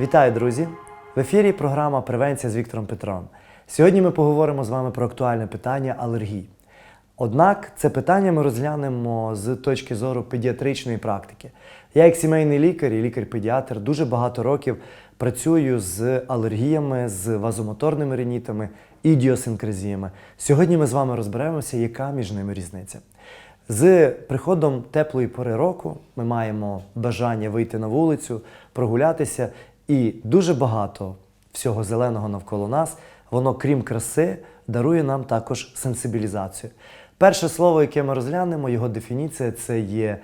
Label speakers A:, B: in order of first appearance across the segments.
A: Вітаю, друзі! В ефірі програма Превенція з Віктором Петром. Сьогодні ми поговоримо з вами про актуальне питання алергій. Однак це питання ми розглянемо з точки зору педіатричної практики. Я, як сімейний лікар і лікар-педіатр, дуже багато років працюю з алергіями, з вазомоторними ринітами, ідіосинкразіями. Сьогодні ми з вами розберемося, яка між ними різниця. З приходом теплої пори року ми маємо бажання вийти на вулицю, прогулятися, і дуже багато всього зеленого навколо нас, воно, крім краси, дарує нам також сенсибілізацію. Перше слово, яке ми розглянемо, його дефініція це є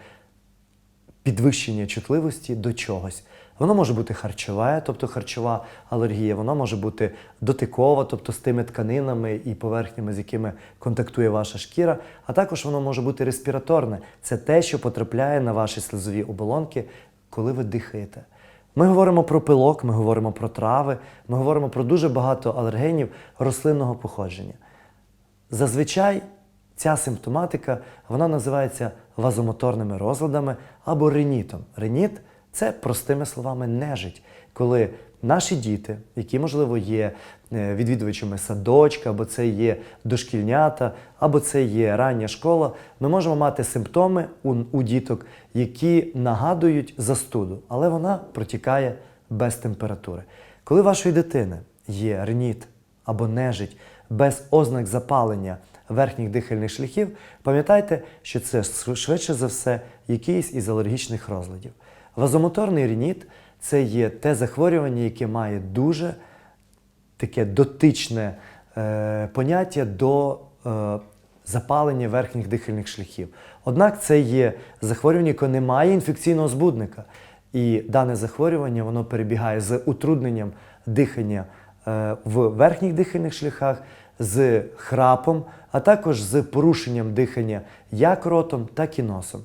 A: підвищення чутливості до чогось. Воно може бути харчове, тобто харчова алергія, воно може бути дотикова, тобто з тими тканинами і поверхнями, з якими контактує ваша шкіра, а також воно може бути респіраторне. Це те, що потрапляє на ваші слизові оболонки, коли ви дихаєте. Ми говоримо про пилок, ми говоримо про трави, ми говоримо про дуже багато алергенів рослинного походження. Зазвичай ця симптоматика вона називається вазомоторними розладами або ринітом. Реніт це простими словами нежить, коли наші діти, які, можливо, є е, відвідувачами садочка, або це є дошкільнята, або це є рання школа, ми можемо мати симптоми у, у діток, які нагадують застуду, але вона протікає без температури. Коли вашої дитини є реніт або нежить без ознак запалення верхніх дихальних шляхів, пам'ятайте, що це швидше за все якийсь із алергічних розладів. Вазомоторний реніт це є те захворювання, яке має дуже таке дотичне е, поняття до е, запалення верхніх дихальних шляхів. Однак це є захворювання, яке не має інфекційного збудника. І дане захворювання воно перебігає з утрудненням дихання е, в верхніх дихальних шляхах, з храпом, а також з порушенням дихання як ротом, так і носом.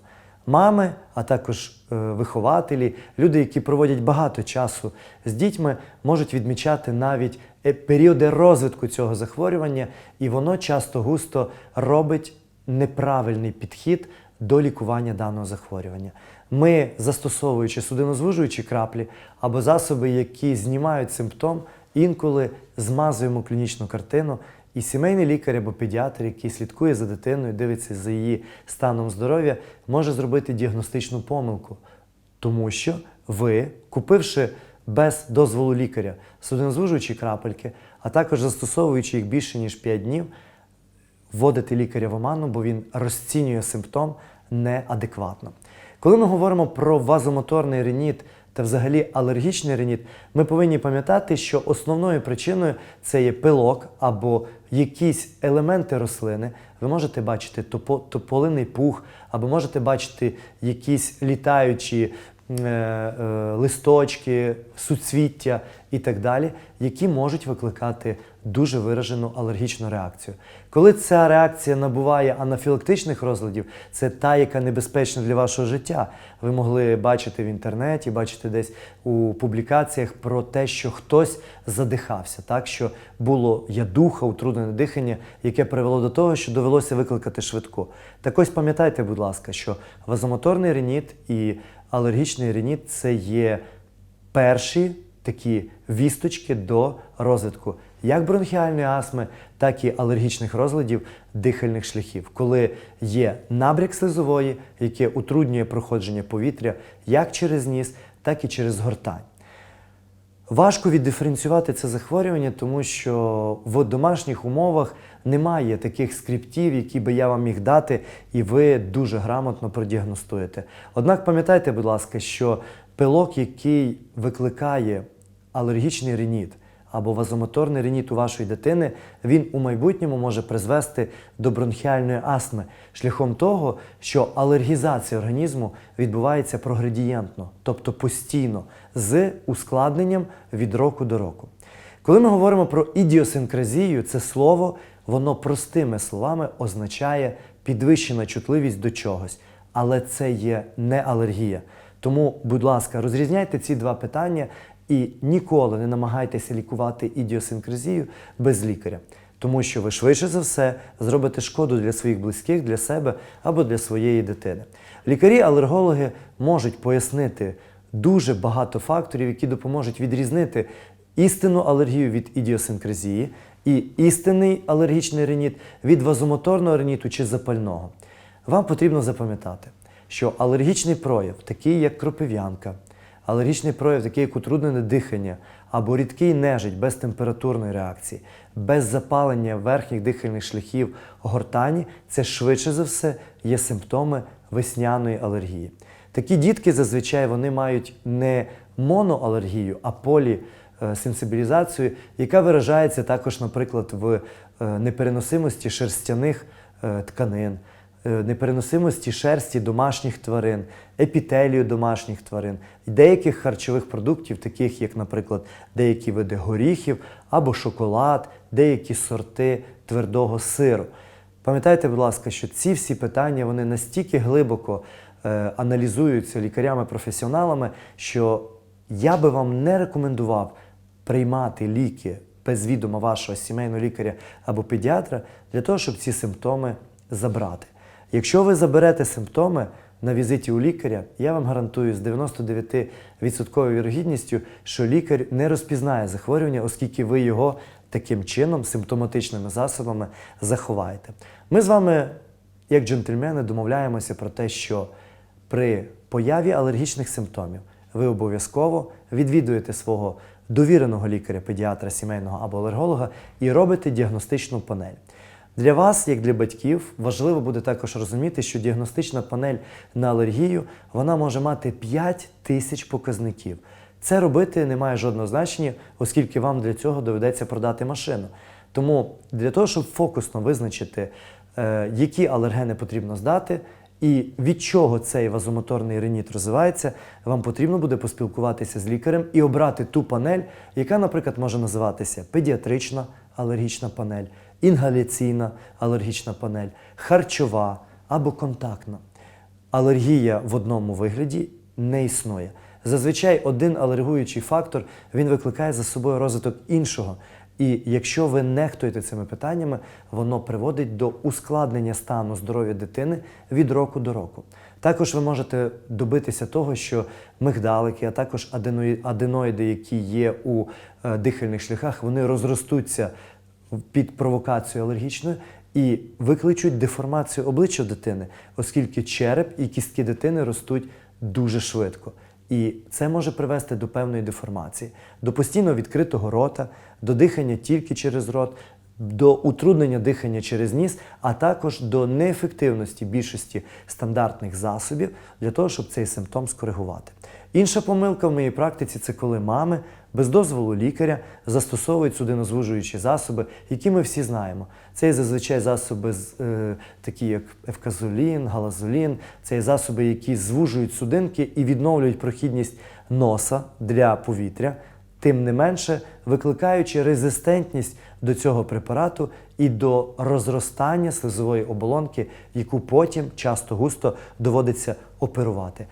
A: Мами, а також е, вихователі, люди, які проводять багато часу з дітьми, можуть відмічати навіть е, періоди розвитку цього захворювання, і воно часто густо робить неправильний підхід до лікування даного захворювання. Ми, застосовуючи судинозвужуючі краплі або засоби, які знімають симптом, інколи змазуємо клінічну картину. І сімейний лікар або педіатр, який слідкує за дитиною, дивиться за її станом здоров'я, може зробити діагностичну помилку, тому що ви, купивши без дозволу лікаря судинозвужуючі крапельки, а також застосовуючи їх більше ніж 5 днів, вводите лікаря в оману, бо він розцінює симптом неадекватно. Коли ми говоримо про вазомоторний реніт та взагалі алергічний реніт, ми повинні пам'ятати, що основною причиною це є пилок або якісь елементи рослини. Ви можете бачити тополиний пух, або можете бачити якісь літаючі листочки, суцвіття і так далі, які можуть викликати дуже виражену алергічну реакцію. Коли ця реакція набуває анафілактичних розладів, це та, яка небезпечна для вашого життя. Ви могли бачити в інтернеті, бачити десь у публікаціях про те, що хтось задихався, так що було ядуха, утруднене дихання, яке привело до того, що довелося викликати швидку. Так ось пам'ятайте, будь ласка, що вазомоторний реніт і алергічний реніт це є перші такі вісточки до розвитку як бронхіальної астми, так і алергічних розладів дихальних шляхів, коли є набряк слизової, яке утруднює проходження повітря як через ніс, так і через гортань. Важко віддиференціювати це захворювання, тому що в домашніх умовах немає таких скриптів, які би я вам міг дати, і ви дуже грамотно продіагностуєте. Однак пам'ятайте, будь ласка, що пилок, який викликає алергічний реніт або вазомоторний реніт у вашої дитини, він у майбутньому може призвести до бронхіальної астми шляхом того, що алергізація організму відбувається проградієнтно, тобто постійно, з ускладненням від року до року. Коли ми говоримо про ідіосинкразію, це слово, воно простими словами означає підвищена чутливість до чогось, але це є не алергія. Тому, будь ласка, розрізняйте ці два питання і ніколи не намагайтеся лікувати ідіосинкразію без лікаря, тому що ви швидше за все зробите шкоду для своїх близьких, для себе або для своєї дитини. Лікарі-алергологи можуть пояснити дуже багато факторів, які допоможуть відрізнити істинну алергію від ідіосинкразії і істинний алергічний реніт від вазомоторного реніту чи запального. Вам потрібно запам'ятати, що алергічний прояв, такий як кропив'янка, алергічний прояв, такий як утруднене дихання або рідкий нежить без температурної реакції, без запалення верхніх дихальних шляхів гортані, це швидше за все є симптоми весняної алергії. Такі дітки зазвичай вони мають не моноалергію, а полісенсибілізацію, яка виражається також, наприклад, в е, непереносимості шерстяних е, тканин, непереносимості шерсті домашніх тварин, епітелію домашніх тварин, деяких харчових продуктів, таких як, наприклад, деякі види горіхів або шоколад, деякі сорти твердого сиру. Пам'ятайте, будь ласка, що ці всі питання вони настільки глибоко е, аналізуються лікарями-професіоналами, що я би вам не рекомендував приймати ліки без відома вашого сімейного лікаря або педіатра для того, щоб ці симптоми забрати. Якщо ви заберете симптоми на візиті у лікаря, я вам гарантую з 99% вірогідністю, що лікар не розпізнає захворювання, оскільки ви його таким чином, симптоматичними засобами, заховаєте. Ми з вами, як джентльмени, домовляємося про те, що при появі алергічних симптомів ви обов'язково відвідуєте свого довіреного лікаря, педіатра, сімейного або алерголога і робите діагностичну панель. Для вас, як для батьків, важливо буде також розуміти, що діагностична панель на алергію вона може мати 5 тисяч показників. Це робити не має жодного значення, оскільки вам для цього доведеться продати машину. Тому для того, щоб фокусно визначити, е, які алергени потрібно здати, і від чого цей вазомоторний реніт розвивається, вам потрібно буде поспілкуватися з лікарем і обрати ту панель, яка, наприклад, може називатися педіатрична алергічна панель, інгаляційна алергічна панель, харчова або контактна. Алергія в одному вигляді не існує. Зазвичай один алергуючий фактор він викликає за собою розвиток іншого. І якщо ви нехтуєте цими питаннями, воно приводить до ускладнення стану здоров'я дитини від року до року. Також ви можете добитися того, що мигдалики, а також аденоїди, які є у е, дихальних шляхах, вони розростуться під провокацією алергічною і викличуть деформацію обличчя дитини, оскільки череп і кістки дитини ростуть дуже швидко. І це може привести до певної деформації, до постійно відкритого рота, до дихання тільки через рот, до утруднення дихання через ніс, а також до неефективності більшості стандартних засобів для того, щоб цей симптом скоригувати. Інша помилка в моїй практиці це коли мами без дозволу лікаря застосовують судинозвужуючі засоби, які ми всі знаємо. Це є зазвичай засоби, е, такі як евказолін, галазолін, це є засоби, які звужують судинки і відновлюють прохідність носа для повітря, тим не менше викликаючи резистентність до цього препарату і до розростання слизової оболонки, яку потім часто густо доводиться оперувати.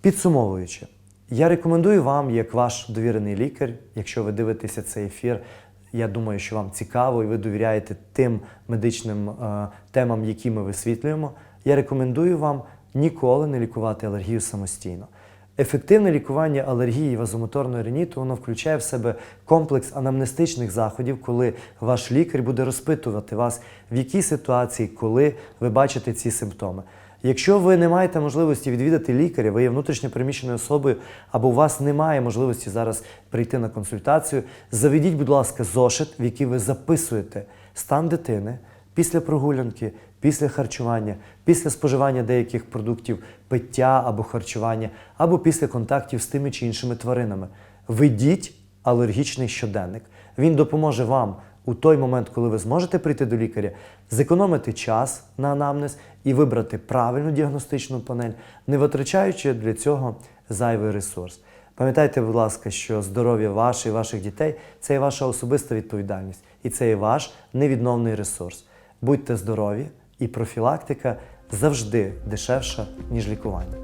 A: Підсумовуючи, я рекомендую вам, як ваш довірений лікар, якщо ви дивитеся цей ефір, я думаю, що вам цікаво і ви довіряєте тим медичним е, темам, які ми висвітлюємо. Я рекомендую вам ніколи не лікувати алергію самостійно. Ефективне лікування алергії вазомоторного риніту воно включає в себе комплекс анамнестичних заходів, коли ваш лікар буде розпитувати вас, в якій ситуації, коли ви бачите ці симптоми. Якщо ви не маєте можливості відвідати лікаря, ви є внутрішньо переміщеною особою, або у вас немає можливості зараз прийти на консультацію, заведіть, будь ласка, зошит, в який ви записуєте стан дитини після прогулянки, після харчування, після споживання деяких продуктів пиття або харчування, або після контактів з тими чи іншими тваринами. Ведіть алергічний щоденник. Він допоможе вам у той момент, коли ви зможете прийти до лікаря, зекономити час на анамнез і вибрати правильну діагностичну панель, не витрачаючи для цього зайвий ресурс. Пам'ятайте, будь ласка, що здоров'я ваше і ваших дітей це є ваша особиста відповідальність, і це є ваш невідновний ресурс. Будьте здорові, і профілактика завжди дешевша, ніж лікування.